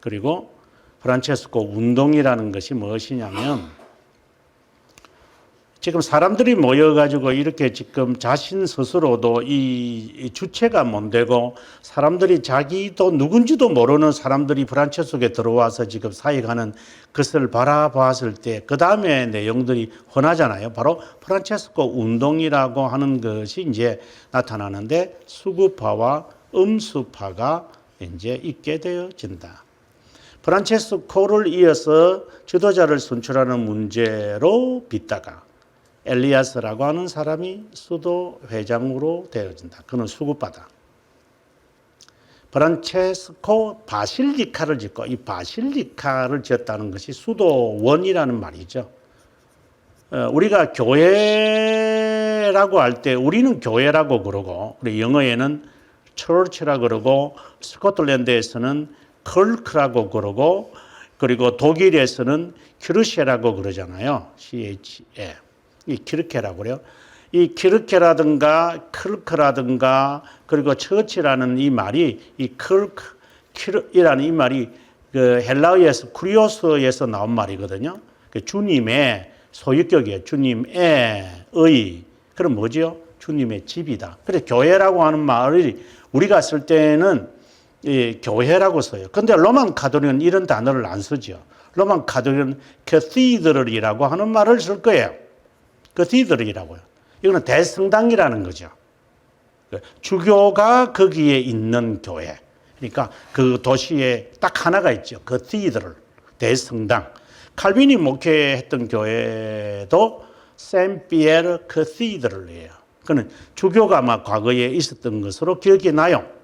그리고 프란체스코 운동이라는 것이 무엇이냐면 지금 사람들이 모여가지고 이렇게 지금 자신 스스로도 이, 이 주체가 못 되고 사람들이 자기도 누군지도 모르는 사람들이 프란체 속에 들어와서 지금 사역하는 것을 바라봤을 때 그 다음에 내용들이 훤하잖아요. 바로 프란체스코 운동이라고 하는 것이 이제 나타나는데 수구파와 음수파가 이제 있게 되어진다. 프란체스코를 이어서 지도자를 선출하는 문제로 빗다가 엘리아스라고 하는 사람이 수도 회장으로 되어진다. 그는 수급받아. 프란체스코 바실리카를 짓고 이 바실리카를 지었다는 것이 수도원이라는 말이죠. 어, 우리가 교회라고 할 때 우리는 교회라고 그러고 영어에는 church라 그러고 스코틀랜드에서는 컬크라고 그러고 그리고 독일에서는 큐르셰라고 그러잖아요. CH 에. 이 키르케라고 그래요. 이 키르케라든가 클크라든가 그리고 처치라는 이 말이 이 클크 키르이라는 이 말이 그 헬라어에서 쿠리오스에서 나온 말이거든요. 그 주님의 소유격이에요. 주님의 의. 그럼 뭐지요? 주님의 집이다. 그래서 교회라고 하는 말을 우리가 쓸 때는 이 교회라고 써요. 근데 로만 카톨릭은 이런 단어를 안 쓰죠. 로만 카톨릭은 cathedral이라고 하는 말을 쓸 거예요. cathedral이라고요. 이거는 대성당이라는 거죠. 주교가 거기에 있는 교회. 그러니까 그 도시에 딱 하나가 있죠. cathedral, 대성당. 칼빈이 목회했던 교회도 샌피에르 cathedral이에요. 그는 주교가 아마 과거에 있었던 것으로 기억이 나요.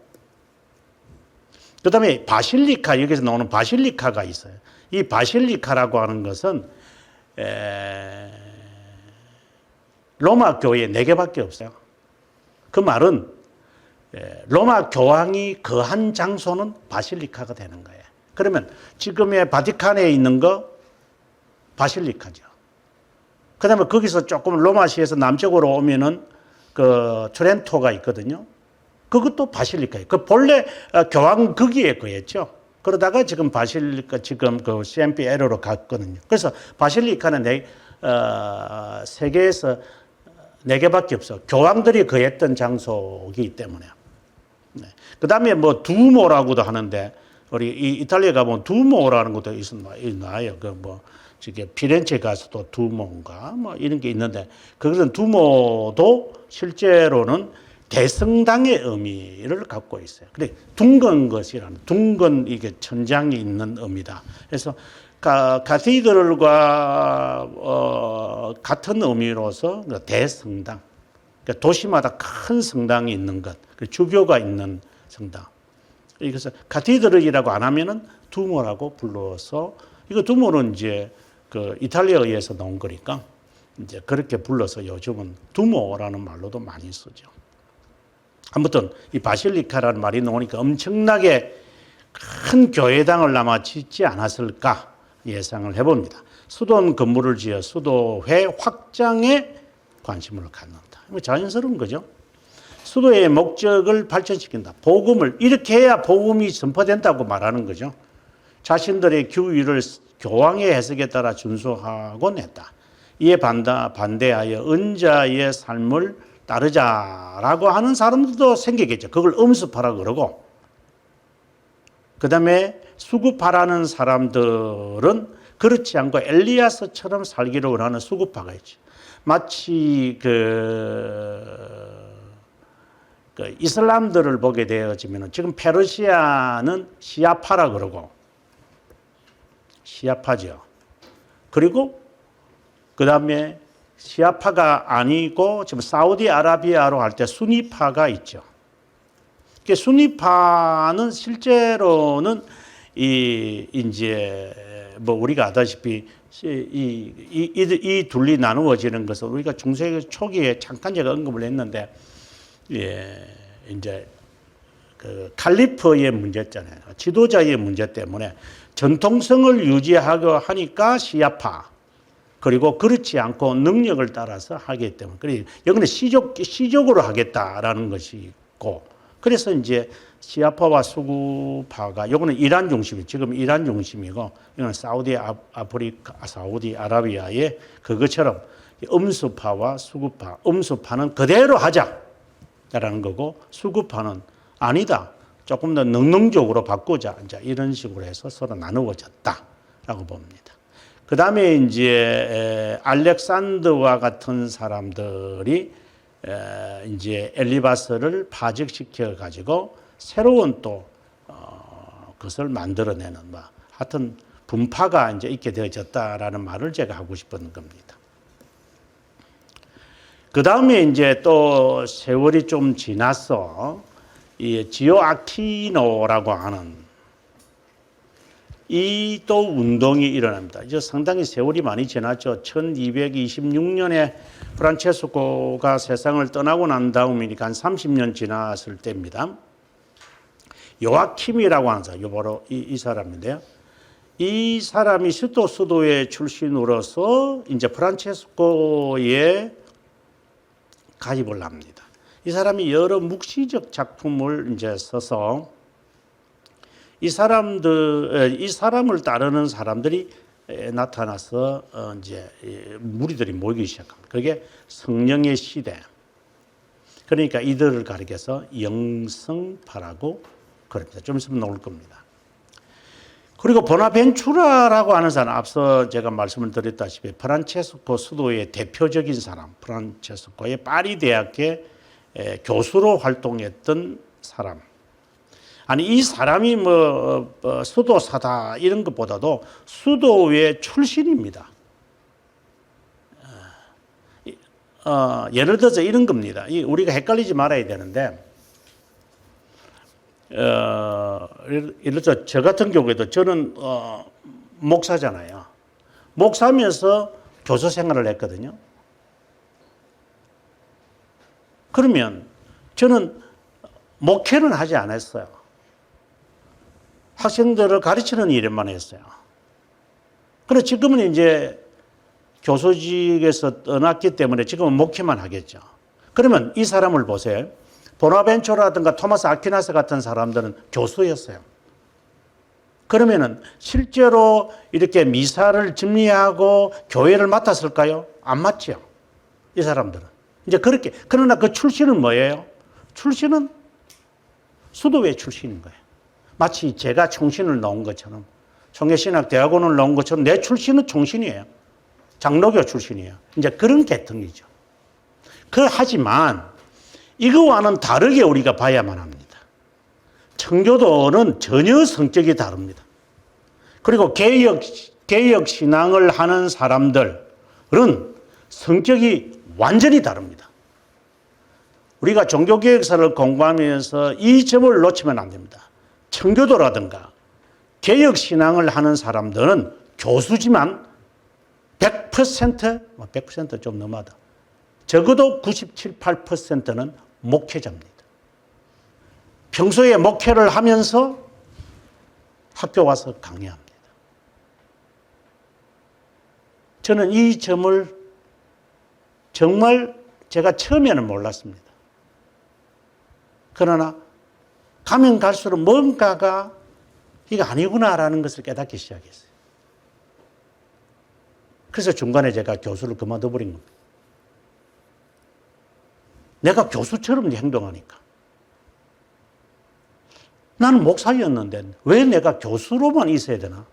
그 다음에 바실리카, 여기서 나오는 바실리카가 있어요. 이 바실리카라고 하는 것은, 에, 로마 교회 네 개밖에 없어요. 그 말은, 에, 로마 교황이 거한 장소는 바실리카가 되는 거예요. 그러면 지금의 바티칸에 있는 거 바실리카죠. 그 다음에 거기서 조금 로마시에서 남쪽으로 오면은 그 트렌토가 있거든요. 그것도 바실리카예요. 그 본래 어, 교황 거기에 거였죠. 그러다가 지금 바실리카 지금 그 CMPL로 갔거든요. 그래서 바실리카는 네, 어, 세계에서 네 개밖에 없어. 교황들이 거했던 장소이기 때문에. 네. 그 다음에 뭐 두모라고도 하는데 우리 이 이탈리아 가보면 두모라는 것도 있나요? 그뭐 저게 피렌체 가서도 두모인가 뭐 이런 게 있는데 그것은 두모도 실제로는 대성당의 의미를 갖고 있어요. 그래 둥근 것이라는 둥근 이게 천장이 있는 의미다. 그래서 가, 가티드럴과 어, 같은 의미로서 그 대성당, 그러니까 도시마다 큰 성당이 있는 것, 그 주교가 있는 성당. 그래서 가티드럴이라고 안 하면은 두모라고 불러서 이거 두모는 이제 그 이탈리아에서 나온 거니까 이제 그렇게 불러서 요즘은 두모라는 말로도 많이 쓰죠. 아무튼 이 바실리카라는 말이 나오니까 엄청나게 큰 교회당을 아마 짓지 않았을까 예상을 해봅니다. 수도원 건물을 지어 수도회 확장에 관심을 갖는다. 자연스러운 거죠. 수도의 목적을 발전시킨다. 복음을 이렇게 해야 복음이 선포된다고 말하는 거죠. 자신들의 규율을 교황의 해석에 따라 준수하곤 했다. 이에 반대하여 은자의 삶을 따르자라고 하는 사람들도 생기겠죠. 그걸 음습하라 그러고, 그 다음에 수급하라는 사람들은 그렇지 않고 엘리야스처럼 살기를 원하는 수급파가 있죠. 마치 그, 그 이슬람들을 보게 되어지면 지금 페르시아는 시아파라 그러고 시아파죠. 그리고 그 다음에 시아파가 아니고 지금 사우디아라비아로 할때 수니파가 있죠. 그 수니파는 실제로는 이 이제 뭐 우리가 아다시피 이, 이, 이, 이 둘이 나누어지는 것은 우리가 중세기 초기에 잠깐 제가 언급을 했는데 예, 이제 그 칼리프의 문제잖아요. 지도자의 문제 때문에 전통성을 유지하고 하니까 시아파 그리고 그렇지 않고 능력을 따라서 하기 때문에. 그래 여기는 시족 시족으로 하겠다라는 것이 있고. 그래서 이제 시아파와 수구파가 요거는 이란 중심이 지금 이란 중심이고 이거는 사우디 아- 아프리카 아, 사우디 아라비아의 그것처럼 음수파와 수구파 음수파는 그대로 하자라는 거고 수구파는 아니다. 조금 더 능동적으로 바꾸자. 이제 이런 식으로 해서 서로 나누어졌다라고 봅니다. 그 다음에 이제 에, 알렉산더와 같은 사람들이 에, 이제 엘리바스를 파직시켜 가지고 새로운 또 어, 것을 만들어내는 뭐 하여튼 분파가 이제 있게 되어졌다라는 말을 제가 하고 싶은 겁니다. 그 다음에 이제 또 세월이 좀 지나서 이 지오 아키노라고 하는 이 또 운동이 일어납니다. 이제 상당히 세월이 많이 지났죠. 1226년에 프란체스코가 세상을 떠나고 난 다음이니까 한 30년 지났을 때입니다. 요아킴이라고 하는 사람, 요 바로 이, 이 사람인데요. 이 사람이 수도 수도의 출신으로서 이제 프란체스코의 가입을 합니다. 이 사람이 여러 묵시적 작품을 이제 써서 이 사람들 이 사람을 따르는 사람들이 에, 나타나서 어, 이제 이 무리들이 모이기 시작합니다. 그게 성령의 시대. 그러니까 이들을 가리켜서 영성파라고 그럽니다. 좀 있으면 나올 겁니다. 그리고 보나벤투라라고 하는 사람 앞서 제가 말씀을 드렸다시피 프란체스코 수도의 대표적인 사람 프란체스코의 파리 대학의 에, 교수로 활동했던 사람 아니 이 사람이 뭐 어, 수도사다 이런 것보다도 수도의 출신입니다. 어, 예를 들어서 이런 겁니다. 이 우리가 헷갈리지 말아야 되는데 어, 예를 예를 들어 저 같은 경우에도 저는 어, 목사잖아요. 목사면서 교수 생활을 했거든요. 그러면 저는 목회는 하지 않았어요. 학생들을 가르치는 일만 했어요. 그래 지금은 이제 교수직에서 떠났기 때문에 지금은 목회만 하겠죠. 그러면 이 사람을 보세요. 보나벤초라든가 토마스 아퀴나스 같은 사람들은 교수였어요. 그러면은 실제로 이렇게 미사를 집리하고 교회를 맡았을까요? 안 맞죠. 이 사람들은. 이제 그렇게 그러나 그 출신은 뭐예요? 출신은 수도회 출신인 거예요. 마치 제가 총신을 나온 것처럼 청계신학 대학원을 나온 것처럼 내 출신은 총신이에요. 장로교 출신이에요. 이제 그런 계통이죠. 그 하지만 이거와는 다르게 우리가 봐야만 합니다. 청교도는 전혀 성격이 다릅니다. 그리고 개혁 개혁 신앙을 하는 사람들은 성격이 완전히 다릅니다. 우리가 종교개혁사를 공부하면서 이 점을 놓치면 안 됩니다. 청교도라든가 개혁 신앙을 하는 사람들은 교수지만 100%, 100%좀 넘어다. 적어도 97, 8%는 목회자입니다. 평소에 목회를 하면서 학교 와서 강의합니다. 저는 이 점을 정말 제가 처음에는 몰랐습니다. 그러나 가면 갈수록 뭔가가 이게 아니구나라는 것을 깨닫기 시작했어요. 그래서 중간에 제가 교수를 그만둬 버린 겁니다. 내가 교수처럼 행동하니까. 나는 목사였는데 왜 내가 교수로만 있어야 되나?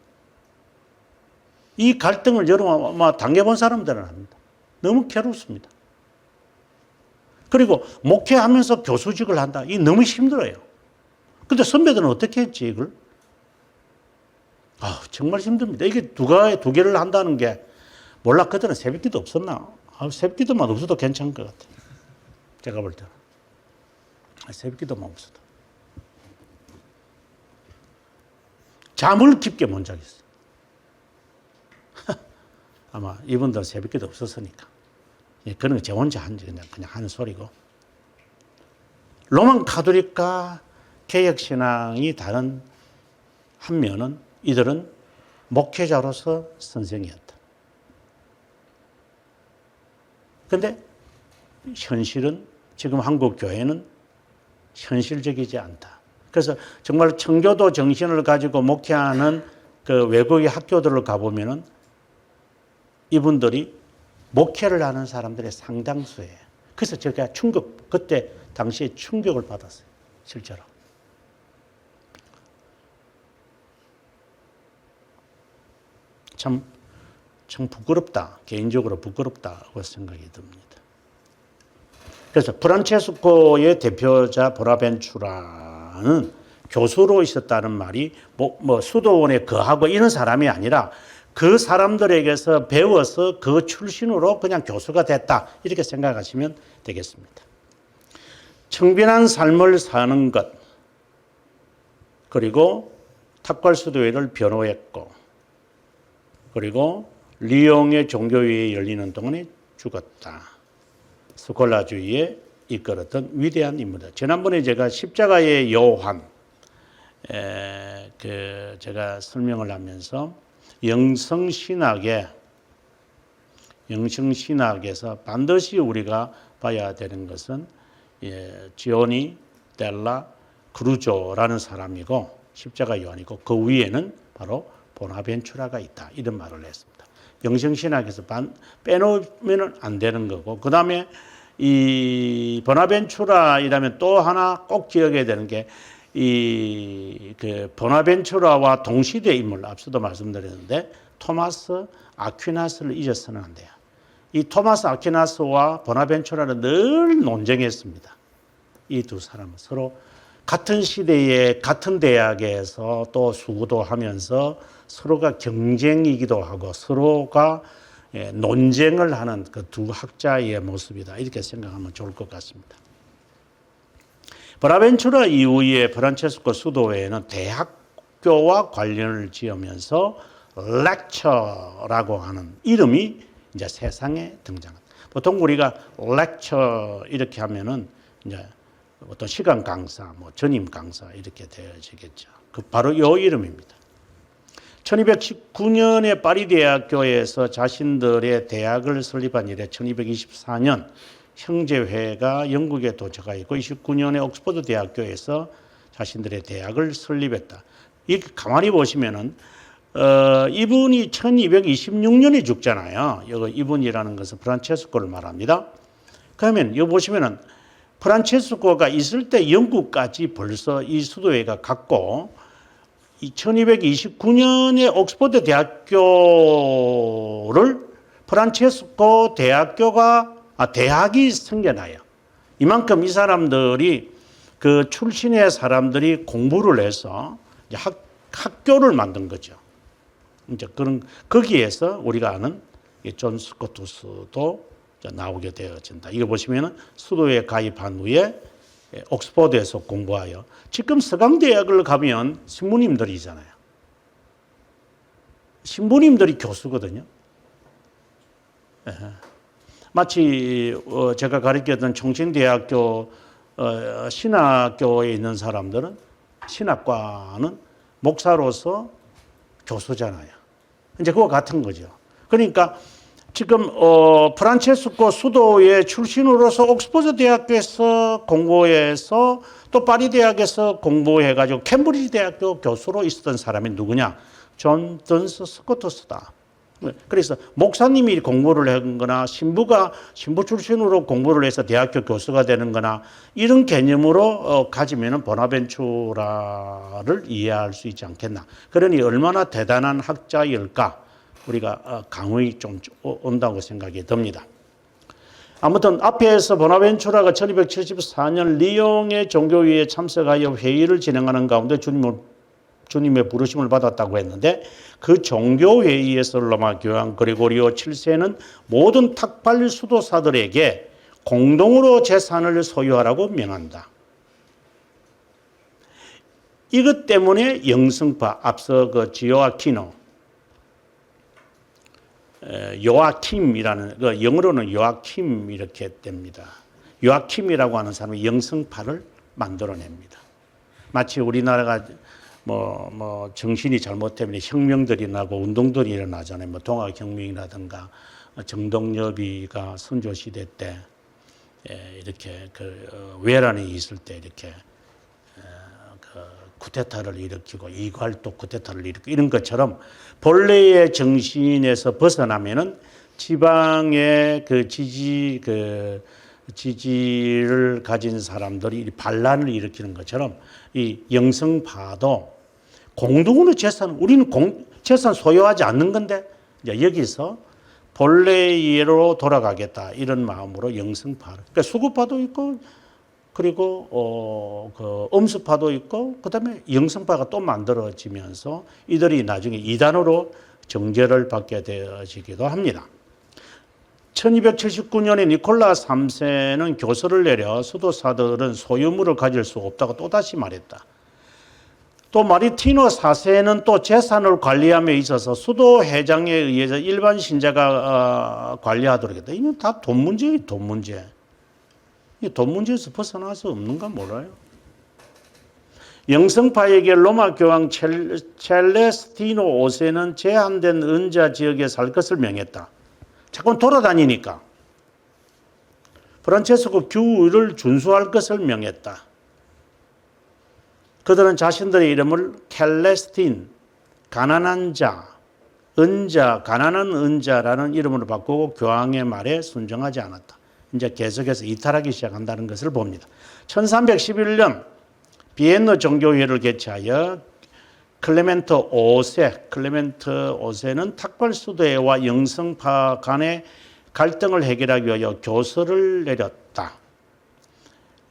이 갈등을 여러분 아마 당해본 사람들은 압니다. 너무 괴롭습니다. 그리고 목회하면서 교수직을 한다. 이 너무 힘들어요. 근데 선배들은 어떻게 했지, 이걸? 아, 정말 힘듭니다. 이게 두, 개, 두 개를 한다는 게, 몰라, 그때는 새벽 기도 없었나? 아, 새벽 기도만 없어도 괜찮을 것 같아. 제가 볼 때는. 아, 새벽 기도만 없어도. 잠을 깊게 못 자겠어요. 아마 이분들 새벽 기도 없었으니까. 예, 그런 거 제 혼자 한, 그냥, 그냥 하는 소리고. 로만 카톨릭과 개혁신앙이 다른 한 면은 이들은 목회자로서 선생이었다. 근데 현실은 지금 한국 교회는 현실적이지 않다. 그래서 정말 청교도 정신을 가지고 목회하는 그 외국의 학교들을 가보면은 이분들이 목회를 하는 사람들의 상당수예요. 그래서 제가 충격, 그때 당시에 충격을 받았어요. 실제로. 참, 참 부끄럽다. 개인적으로 부끄럽다고 생각이 듭니다. 그래서 프란체스코의 대표자 보라벤추라는 교수로 있었다는 말이 뭐, 뭐 수도원에 거하고 이런 사람이 아니라 그 사람들에게서 배워서 그 출신으로 그냥 교수가 됐다. 이렇게 생각하시면 되겠습니다. 청빈한 삶을 사는 것, 그리고 탑괄수도회를 변호했고, 그리고 리옹의 종교회에 열리는 동안에 죽었다. 스콜라주의에 이끌었던 위대한 인물이다. 지난번에 제가 십자가의 요한, 에, 그 제가 설명을 하면서 영성 신학의 영성 신학에서 반드시 우리가 봐야 되는 것은 예, 지오니 델라 크루조라는 사람이고 십자가 요한이고 그 위에는 바로 보나벤추라가 있다 이런 말을 했습니다. 영성신학에서 반, 빼놓으면 안 되는 거고 그 다음에 이 보나벤추라이라면 또 하나 꼭 기억해야 되는 게 이 그 보나벤추라와 동시대 인물 앞서도 말씀드렸는데 토마스 아퀴나스를 잊어서는 안 돼요. 이 토마스 아퀴나스와 보나벤추라는 늘 논쟁했습니다. 이 두 사람은 서로 같은 시대에 같은 대학에서 또 수구도 하면서 서로가 경쟁이기도 하고 서로가 예, 논쟁을 하는 그 두 학자의 모습이다. 이렇게 생각하면 좋을 것 같습니다. 브라벤추라 이후에 프란체스코 수도회는 대학교와 관련을 지으면서 렉처라고 하는 이름이 이제 세상에 등장합니다. 보통 우리가 렉처 이렇게 하면은 이제 어떤 시간 강사, 뭐 전임 강사 이렇게 되어지겠죠. 그 바로 이 이름입니다. 1219년에 파리 대학교에서 자신들의 대학을 설립한 이래 1224년 형제회가 영국에 도착하였고 29년에 옥스퍼드 대학교에서 자신들의 대학을 설립했다. 이 가만히 보시면은 어, 이분이 1226년에 죽잖아요. 여기 이분이라는 것은 프란체스코를 말합니다. 그러면 여기 보시면은 프란체스코가 있을 때 영국까지 벌써 이 수도회가 갔고 1229년에 옥스퍼드 대학교를 프란체스코 대학교가 아, 대학이 생겨나요. 이만큼 이 사람들이 그 출신의 사람들이 공부를 해서 학, 학교를 만든 거죠. 이제 그런 거기에서 우리가 아는 존 스코투스도 나오게 되어진다. 이거 보시면은 수도에 가입한 후에 옥스퍼드에서 공부하여 지금 서강대학을 가면 신부님들이잖아요. 신부님들이 교수거든요. 예. 마치 어, 제가 가르쳤던 총신대학교 어, 신학교에 있는 사람들은 신학과는 목사로서 교수잖아요. 이제 그와 같은 거죠. 그러니까 지금 어 프란체스코 수도의 출신으로서 옥스퍼드 대학교에서 공부해서 또 파리 대학에서 공부해 가지고 캠브리지 대학교 교수로 있었던 사람이 누구냐? 존 던스 스코터스다. 그래서 목사님이 공부를 한 거나 신부가 신부 출신으로 공부를 해서 대학교 교수가 되는 거나 이런 개념으로 어, 가지면은 보나벤추라를 이해할 수 있지 않겠나. 그러니 얼마나 대단한 학자일까 우리가 어, 강의 좀 온다고 생각이 듭니다. 아무튼 앞에서 보나벤추라가 1274년 리옹의 종교위에 참석하여 회의를 진행하는 가운데 주님을 주님의 부르심을 받았다고 했는데 그 종교 회의에서 로마 교황 그리고리오 7세는 모든 탁발 수도사들에게 공동으로 재산을 소유하라고 명한다. 이것 때문에 영성파 앞서 그 지오아키노 요아킴이라는 그 영어로는 요아킴 이렇게 됩니다. 요아킴이라고 하는 사람이 영성파를 만들어냅니다. 마치 우리나라가 뭐, 뭐, 정신이 잘못되면 혁명들이 나고 운동들이 일어나잖아요. 뭐, 동학혁명이라든가 정동여비가 선조시대 때 예, 이렇게 그 어, 외란이 있을 때 이렇게 쿠데타를 일으키고 이괄도 쿠데타를 일으키고 이런 것처럼 본래의 정신에서 벗어나면은 지방의 그 지지 그 지지를 가진 사람들이 이 반란을 일으키는 것처럼 이 영성파도 공동으로 재산 우리는 공, 재산 소유하지 않는 건데 이제 여기서 본래로 돌아가겠다 이런 마음으로 영성파 그러니까 수구파도 있고 그리고 어, 그 음수파도 있고 그다음에 영성파가 또 만들어지면서 이들이 나중에 이단으로 정제를 받게 되어지기도 합니다. 1279년에 니콜라 3세는 교서를 내려 수도사들은 소유물을 가질 수 없다고 또다시 말했다. 또 마리티노 4세는 또 재산을 관리함에 있어서 수도 회장에 의해서 일반 신자가 어, 관리하도록 했다. 이건 다 돈 문제예요, 돈 문제. 이돈 문제에서 벗어날 수 없는가 몰라요. 영성파에게 로마 교황 첼, 첼레스티노 5세는 제한된 은자 지역에 살 것을 명했다. 자꾸 돌아다니니까. 프란체스코 규율을 준수할 것을 명했다. 그들은 자신들의 이름을 켈레스틴, 가난한 자, 은자, 가난한 은자라는 이름으로 바꾸고 교황의 말에 순종하지 않았다. 이제 계속해서 이탈하기 시작한다는 것을 봅니다. 1311년 비엔너 종교회를 개최하여 클레멘트 5세, 클레멘트 5세는 탁발 수도회와 영성파 간의 갈등을 해결하기 위하여 교서를 내렸다.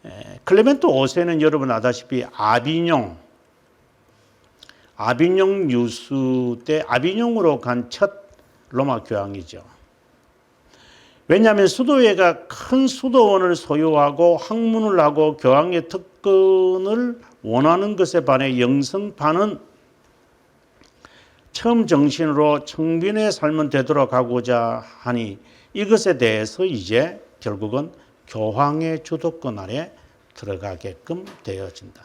에, 클레멘트 5세는 여러분 아다시피 아비뇽, 아비뇽 유수 때 아비뇽으로 간 첫 로마 교황이죠. 왜냐하면 수도회가 큰 수도원을 소유하고 학문을 하고 교황의 특권을 원하는 것에 반해 영성파는 처음 정신으로 청빈의 삶은 되돌아가고자 하니 이것에 대해서 이제 결국은 교황의 주도권 아래 들어가게끔 되어진다.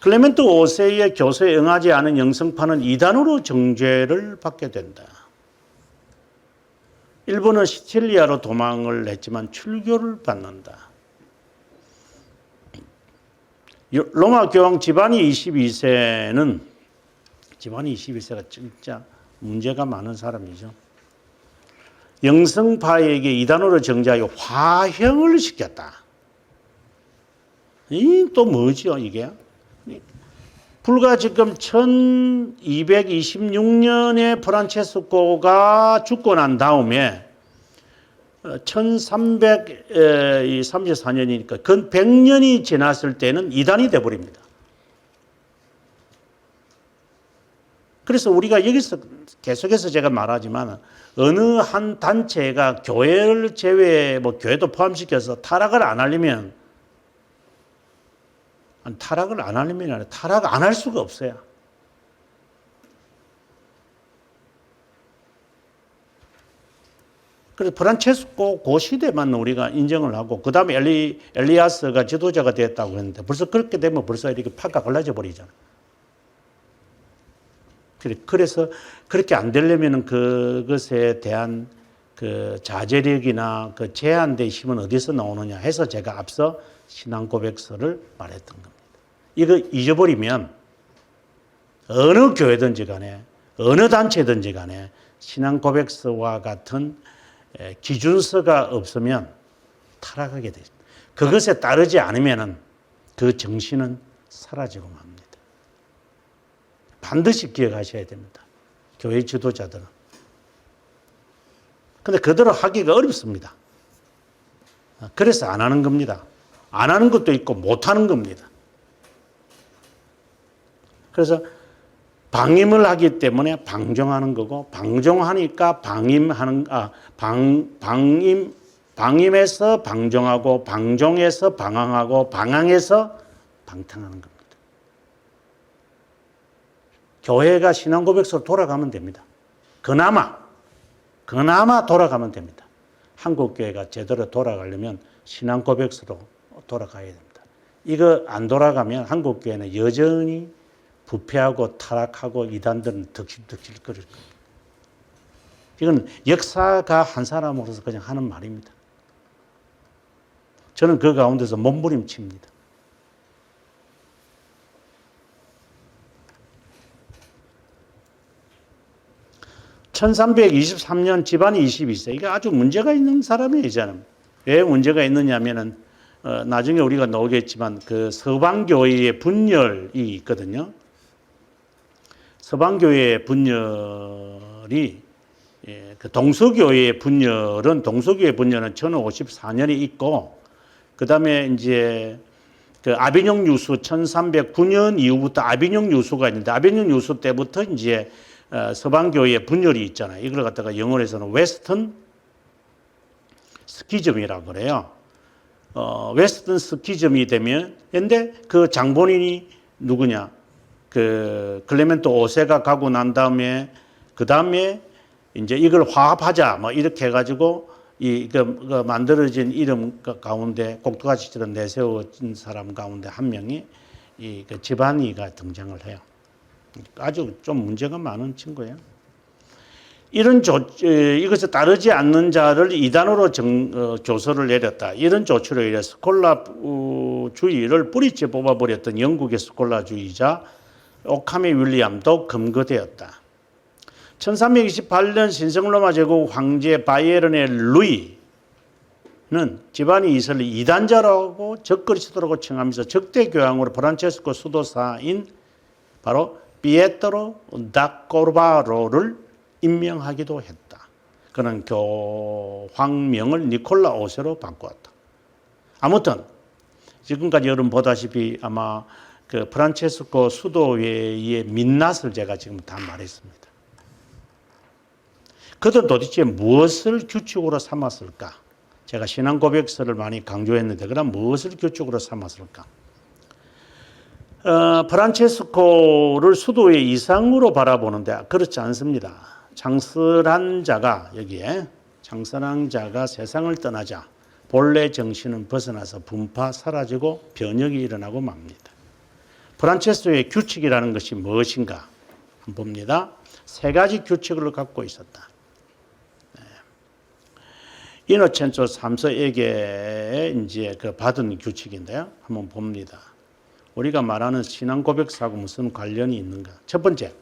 클레멘트 5세의 교서에 응하지 않은 영성파는 이단으로 정죄를 받게 된다. 일본은 시칠리아로 도망을 했지만 출교를 받는다. 로마 교황 지반이 22세는 지반이 22세가 진짜 문제가 많은 사람이죠. 영성파에게 이단으로 정죄하여 화형을 시켰다. 이 또 뭐죠 이게? 불과 지금 1226년에 프란체스코가 죽고 난 다음에 1334년이니까 근 100년이 지났을 때는 이단이 돼 버립니다. 그래서 우리가 여기서 계속해서 제가 말하지만 어느 한 단체가 교회를 제외 뭐 교회도 포함시켜서 타락을 안 하려면 타락을 안 하려면 아니라 타락 안 할 수가 없어요. 그래서 프란체스코 그 시대만 우리가 인정을 하고 그 다음에 엘리, 엘리아스가 지도자가 됐다고 했는데 벌써 그렇게 되면 벌써 이렇게 파가 갈라져 버리잖아. 그래서 그렇게 안 되려면 그것에 대한 그 자제력이나 그 제한된 힘은 어디서 나오느냐 해서 제가 앞서 신앙 고백서를 말했던 겁니다. 이거 잊어버리면 어느 교회든지 간에 어느 단체든지 간에 신앙 고백서와 같은 기준서가 없으면 타락하게 됩니다. 그것에 따르지 않으면 그 정신은 사라지고 맙니다. 반드시 기억하셔야 됩니다. 교회 지도자들은. 근데 그대로 하기가 어렵습니다. 그래서 안 하는 겁니다. 안 하는 것도 있고 못 하는 겁니다. 그래서 방임을 하기 때문에 방종하는 거고 방종하니까 방임하는 아 방 방임 방임에서 방종하고 방종에서 방황하고 방황에서 방탕하는 겁니다. 교회가 신앙 고백서로 돌아가면 됩니다. 그나마 그나마 돌아가면 됩니다. 한국 교회가 제대로 돌아가려면 신앙 고백서로 돌아가야 됩니다. 이거 안 돌아가면 한국 교회는 여전히 부패하고 타락하고 이단들은 덕실덕실 거릴 겁니다. 이건 역사가 한 사람으로서 그냥 하는 말입니다. 저는 그 가운데서 몸부림칩니다. (1323년) 집안이 (22세) 이게 아주 문제가 있는 저는 왜 문제가 있느냐면은 어, 나중에 우리가 나오겠지만 그 서방교회의 분열이 있거든요 서방교회의 분열이 예, 그 동서교회의 분열은 동서교회 분열은 1054년에 있고 그 다음에 이제 그 아비뇽 유수 1309년 이후부터 아비뇽 유수가 있는데 아비뇽 유수 때부터 이제 어, 서방교회의 분열이 있잖아요. 이걸 갖다가 영어에서는 웨스턴 스키즘이라고 그래요. 어, 웨스턴 스키즘이 되면 근데 그 장본인이 누구냐? 그 클레멘토 5세가 가고 난 다음에 그 다음에 이제 이걸 화합하자 뭐 이렇게 해가지고 이그 그 만들어진 이름 가- 가운데 꼭두가시처럼 내세워진 사람 가운데 한 명이 이그 지바니가 등장을 해요. 아주 좀 문제가 많은 친구예요. 이런 조, 에, 이것에 따르지 않는 자를 이단으로 정, 어, 조서를 내렸다. 이런 조치로 인해 스콜라주의를 뿌리째 뽑아버렸던 영국의 스콜라주의자 오카미 윌리엄도 검거되었다. 1328년 신성로마 제국 황제 바이에른의 루이는 집안이 이슬을 이단자라고 적그리스도라고 칭하면서 적대 교황으로 프란체스코 수도사인 바로 피에트로 다코르바로를 임명하기도 했다. 그는 교황명을 니콜라 5세로 바꾸었다. 아무튼 지금까지 여러분 보다시피 아마 그 프란체스코 수도회의 민낯을 제가 지금 다 말했습니다. 그들은 도대체 무엇을 규칙으로 삼았을까? 제가 신앙 고백서를 많이 강조했는데 그럼 무엇을 규칙으로 삼았을까? 어, 프란체스코를 수도의 이상으로 바라보는데 그렇지 않습니다. 장설한 자가 여기에 장설한 자가 세상을 떠나자 본래 정신은 벗어나서 분파 사라지고 변혁이 일어나고 맙니다. 프란체스코의 규칙이라는 것이 무엇인가 한번 봅니다. 세 가지 규칙을 갖고 있었다. 이노첸조 3세에게 이제 그 받은 규칙인데요. 한번 봅니다. 우리가 말하는 신앙 고백사하고 무슨 관련이 있는가? 첫 번째,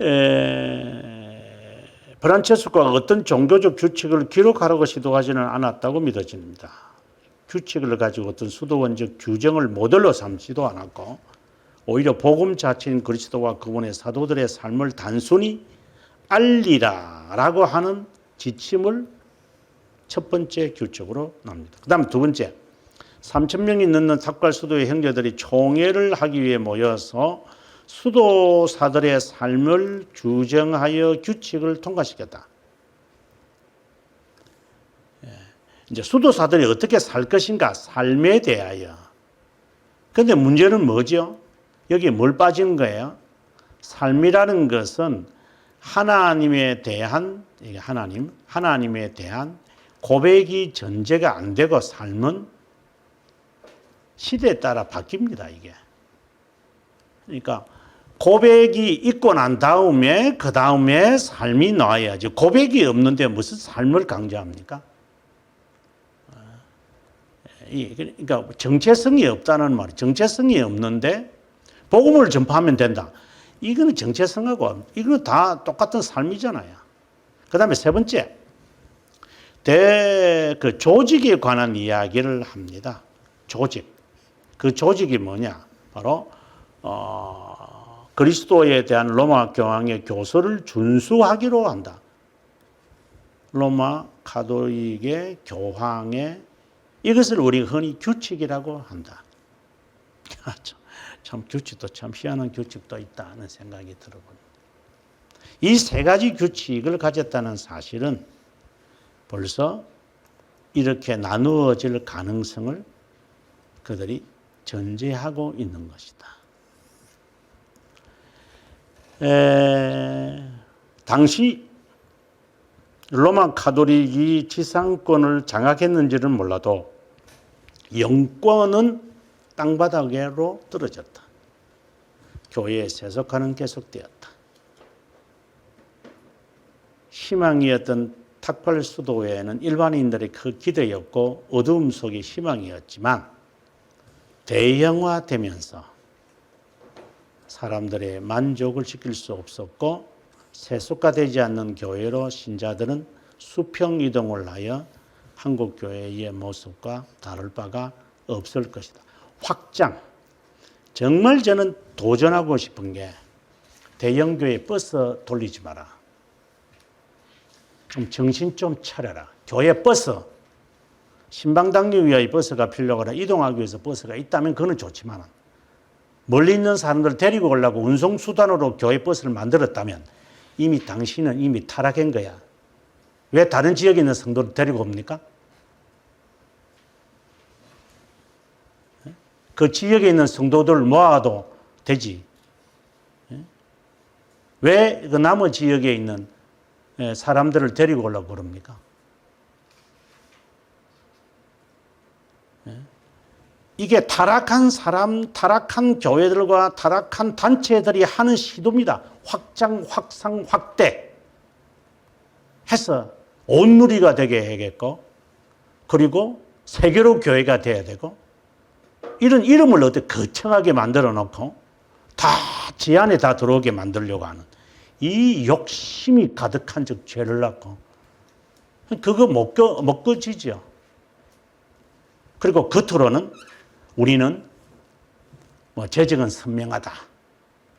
에, 프란체스코가 어떤 종교적 규칙을 기록하려고 시도하지는 않았다고 믿어집니다. 규칙을 가지고 어떤 수도원적 규정을 모델로 삼지도 않았고 오히려 복음 자체인 그리스도와 그분의 사도들의 삶을 단순히 알리라라고 하는 지침을 첫 번째 규칙으로 납니다. 그 다음 두 번째, 3천 명이 넘는 삭발 수도의 형제들이 총회를 하기 위해 모여서 수도사들의 삶을 규정하여 규칙을 통과시켰다. 예, 이제 수도사들이 어떻게 살 것인가 삶에 대하여. 근데 문제는 뭐죠? 여기에 뭘 빠진 거예요? 삶이라는 것은 하나님에 대한 하나님, 하나님에 대한 고백이 전제가 안 되고 삶은 시대에 따라 바뀝니다, 이게. 그러니까 고백이 있고 난 다음에 그 다음에 삶이 나와야지. 고백이 없는데 무슨 삶을 강조합니까? 이- 그러니까 정체성이 없다는 말이 정체성이 없는데 복음을 전파하면 된다. 이거는 정체성하고 이거는 다 똑같은 삶이잖아요. 그다음에 세 번째 대 그 조직에 관한 이야기를 합니다. 조직. 그 조직이 뭐냐? 바로 어, 그리스도에 대한 로마 교황의 교서를 준수하기로 한다. 로마 카톨릭의 교황의 이것을 우리 흔히 규칙이라고 한다. 아, 참, 참 규칙도 참 희한한 규칙도 있다는 생각이 들어봅니다. 이 세 가지 규칙을 가졌다는 사실은 벌써 이렇게 나누어질 가능성을 그들이 전제하고 있는 것이다. 에, 당시 로마 카톨릭이 지상권을 장악했는지는 몰라도 영권은 땅바닥으로 떨어졌다. 교회의 세속화는 계속되었다. 희망이었던 탁발 수도회는 일반인들의 그 기대였고 어두움 속의 희망이었지만 대형화되면서 사람들의 만족을 시킬 수 없었고 세속화되지 않는 교회로 신자들은 수평 이동을 하여 한국 교회의 모습과 다를 바가 없을 것이다. 확장. 정말 저는 도전하고 싶은 게 대형 교회 버스 돌리지 마라. 좀 정신 좀 차려라. 교회 버스. 신방 당기 위하여 버스가 필요하라 이동하기 위해서 버스가 있다면 그거는 좋지만 멀리 있는 사람들 데리고 오려고 운송 수단으로 교회 버스를 만들었다면 이미 당신은 이미 타락한 거야. 왜 다른 지역에 있는 성도를 데리고 옵니까? 그 지역에 있는 성도들을 모아도 되지. 왜 그 나머지 지역에 있는 예, 사람들을 데리고 오려고 그럽니까? 이게 타락한 사람, 타락한 교회들과 타락한 단체들이 하는 시도입니다. 확장, 확상, 확대 해서 온누리가 되게 해야겠고, 그리고 세계로 교회가 돼야 되고, 이런 이름을 어떻게 거창하게 만들어 놓고, 다지 안에 다 들어오게 만들려고 하는 이 욕심이 가득한 즉 죄를 낳고, 그거 못, 거, 못 꺼지죠. 그리고 겉으로는 우리는 뭐 재정은 선명하다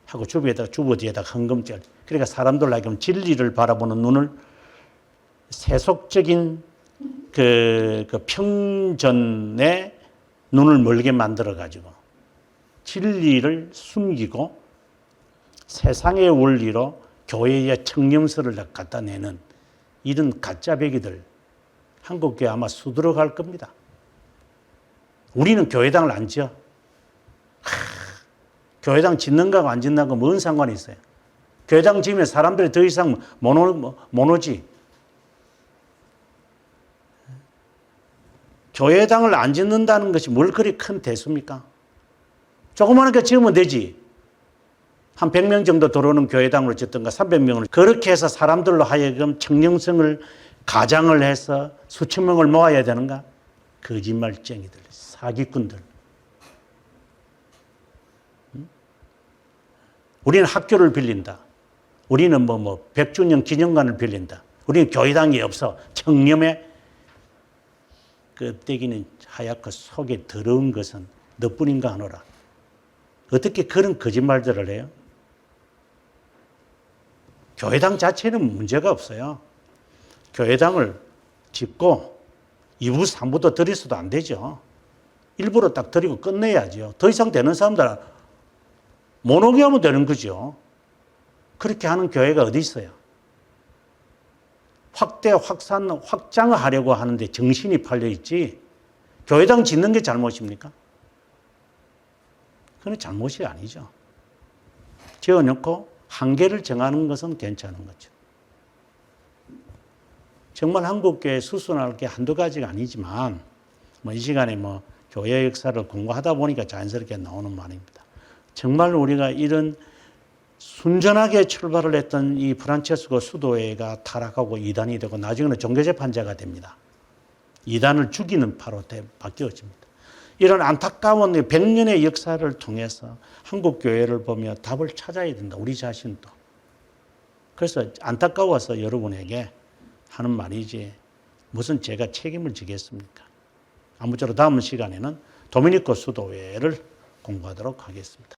하고 주부에다가 주부 뒤에다가 헌금절. 그러니까 사람들 하여금 진리를 바라보는 눈을 세속적인 그, 그 평전에 눈을 멀게 만들어 가지고 진리를 숨기고 세상의 원리로 교회의 청렴서를 갖다 내는 이런 가짜 배기들 한국교회 아마 수두룩할 겁니다. 우리는 교회당을 안 지어. 하, 교회당 짓는 거하고 안 짓는 거하고 뭔 상관이 있어요? 교회당 지으면 사람들이 더 이상 못, 오, 못 오지. 교회당을 안 짓는다는 것이 뭘 그리 큰 대수입니까? 조그마하게 지으면 되지. 한 100명 정도 들어오는 교회당으로 짓든가 300명을 그렇게 해서 사람들로 하여금 청렴성을 가장을 해서 수천 명을 모아야 되는가? 거짓말쟁이들, 사기꾼들. 음? 우리는 학교를 빌린다. 우리는 뭐, 뭐, 백주년 기념관을 빌린다. 우리는 교회당이 없어. 청렴에 껍데기는 하얗고 속에 더러운 것은 너뿐인가 하노라. 어떻게 그런 거짓말들을 해요? 교회당 자체는 문제가 없어요. 교회당을 짓고 2부, 3부도 드려서도 안 되죠. 일부러 딱 드리고 끝내야죠. 더 이상 되는 사람들은 못 오게 하면 되는 거죠. 그렇게 하는 교회가 어디 있어요? 확대, 확산, 확장하려고 하는데 정신이 팔려 있지. 교회당 짓는 게 잘못입니까? 그건 잘못이 아니죠. 지어놓고 한계를 정하는 것은 괜찮은 거죠. 정말 한국교회 수순할 게 한두 가지가 아니지만 뭐 이 시간에 뭐 교회 역사를 공부하다 보니까 자연스럽게 나오는 말입니다. 정말 우리가 이런 순전하게 출발을 했던 이 프란체스코 수도회가 타락하고 이단이 되고 나중에는 종교재판자가 됩니다. 이단을 죽이는 파로 바뀌어집니다. 이런 안타까운 100년의 역사를 통해서 한국 교회를 보며 답을 찾아야 된다. 우리 자신도. 그래서 안타까워서 여러분에게 하는 말이지 무슨 제가 책임을 지겠습니까? 아무쪼록 다음 시간에는 도미니코 수도회를 공부하도록 하겠습니다.